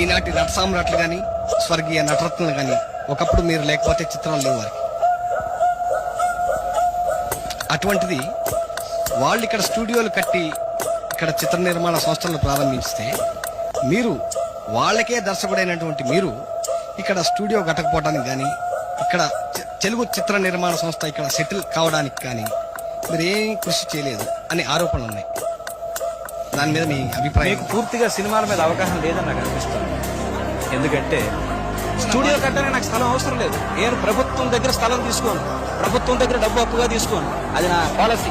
ఈనాటి నట సామ్రాట్లు గాని స్వర్గీయ నటరత్నలు గాని ఒకప్పుడు మీరు లేకపోతే చిత్రాలు లేవు వారికి. అటువంటిది వాళ్ళు ఇక్కడ స్టూడియోలు కట్టి ఇక్కడ చిత్ర నిర్మాణ సంస్థలను ప్రారంభించితే మీరు వాళ్ళకే దర్శకుడైనటువంటి మీరు ఇక్కడ స్టూడియో కట్టకపోవడానికి కానీ ఇక్కడ తెలుగు చిత్ర నిర్మాణ సంస్థ ఇక్కడ సెటిల్ కావడానికి కానీ మీరు ఏం కృషి చేయలేదు అనే ఆరోపణలు ఉన్నాయి దాని మీద మీ అభిప్రాయం? మీకు పూర్తిగా సినిమాల మీద అవగాహన లేదని నాకు అనిపిస్తుంది. ఎందుకంటే స్టూడియో కట్టడానికి నాకు స్థలం అవసరం లేదు. నేను ప్రభుత్వం దగ్గర స్థలం తీసుకోను. ప్రభుత్వం దగ్గర డబ్బు అప్పుగా తీసుకోను. అది నా పాలసీ.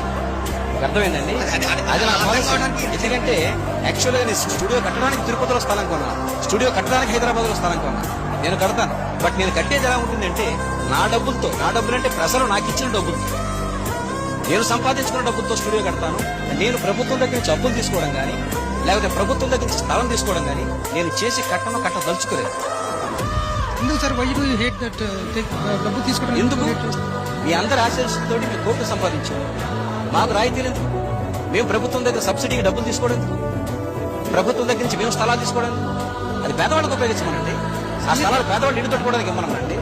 అర్థమైందండి? అది- నా పాలసీ. ఎందుకంటే యాక్చువల్గా నేను స్టూడియో కట్టడానికి తిరుపతిలో స్థలం కొన్నా స్టూడియో కట్టడానికి హైదరాబాద్లో స్థలం కొన్నా నేను కడతాను. బట్ నేను కట్టేది ఎలా ఉంటుందంటే నా డబ్బులతో నా డబ్బులు అంటే ప్రజలు నాకు ఇచ్చిన డబ్బులతో. నేను సంపాదించుకున్న డబ్బులతో స్టూడియో కడతాను నేను ప్రభుత్వం దగ్గర నుంచి అప్పులు తీసుకోవడం కానీ లేకపోతే ప్రభుత్వం దగ్గర నుంచి స్థలం తీసుకోవడం కానీ నేను చేసి కట్టను కట్టదలుచుకోలేదు ఎందుకు sir? Why do hate that డబ్బు తీసుకోవడం ఎందుకు మీ అందరి ఆశీస్సులతో మేము కోట్లు సంపాదించాం మాకు రాయితీలు ఎందుకు? మేము ప్రభుత్వం దగ్గర సబ్సిడీకి డబ్బులు తీసుకోవడం ఎందుకు? ప్రభుత్వం దగ్గర నుంచి మేము స్థలాలు తీసుకోవడం ఎందుకు? అది పేదవాళ్ళకి ఉపయోగించమనండి. ఆ స్థలాలు పేదవాళ్ళు ఇల్లు కట్టుకోవడానికి ఇవ్వమనండి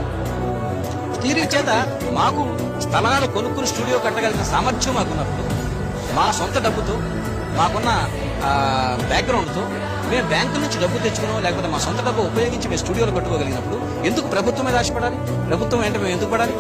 థీరీ చేత మాకు స్థలాలు కొనుక్కుని స్టూడియో కట్టగలిగిన సామర్థ్యం మాకున్నప్పుడు మా సొంత డబ్బుతో మాకున్న బ్యాక్గ్రౌండ్తో మేము బ్యాంకు నుంచి డబ్బు తెచ్చుకున్నాం లేకపోతే మా సొంత డబ్బు ఉపయోగించి మేము స్టూడియోలు కట్టుకోగలిగినప్పుడు ఎందుకు ప్రభుత్వం మీద ఆశపడాలి ప్రభుత్వం అంటే మేము ఎందుకు పడాలి?